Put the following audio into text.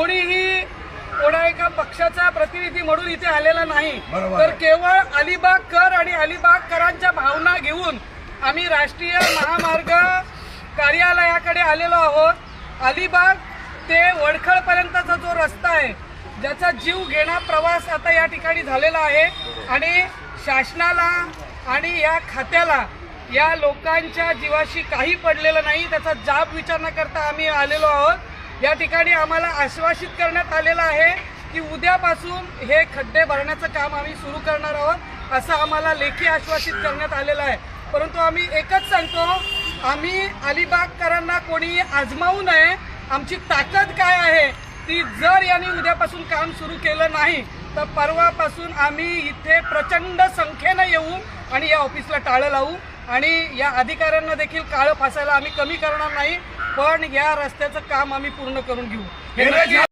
कोणीही कोणा एका पक्षाचा प्रतिनिधी म्हणून इथे आलेला नाही. तर. केवळ अलिबाग कर आणि अलिबाग करांच्या भावना घेऊन आम्ही राष्ट्रीय महामार्ग कार्यालयाकडे आलेलो आहोत. अलिबाग ते वडखळ पर्यंतचा जो रस्ता आहे ज्याचा जीव घेणा प्रवास आता या ठिकाणी झालेला आहे. आणि शासनाला आणि या खात्याला या लोकांच्या जीवाशी काही पडलेलं नाही त्याचा जाब विचार न करता आम्ही आलेलो आहोत. या ठिकाणी आम्हाला आश्वासित करण्यात आलेलं आहे की उद्यापासून हे खड्डे भरण्याचं काम आम्ही सुरू करणार आहोत असं आम्हाला लेखी आश्वासित करण्यात आलेलं आहे. परंतु आम्ही एकच सांगतो आम्ही अलिबागकरांना कोणी आजमावू नये. आमची ताकद काय आहे? ती जर यांनी उद्यापासून काम सुरू केलं नाही तर परवापासून आम्ही इथे प्रचंड संख्येनं येऊ आणि या ऑफिसला टाळं लावू. आणि या अधिकाऱ्यांना देखील काळं फासायला आम्ही कमी करणार नाही पण या रस्त्याचं काम आम्ही पूर्ण करून घेऊ.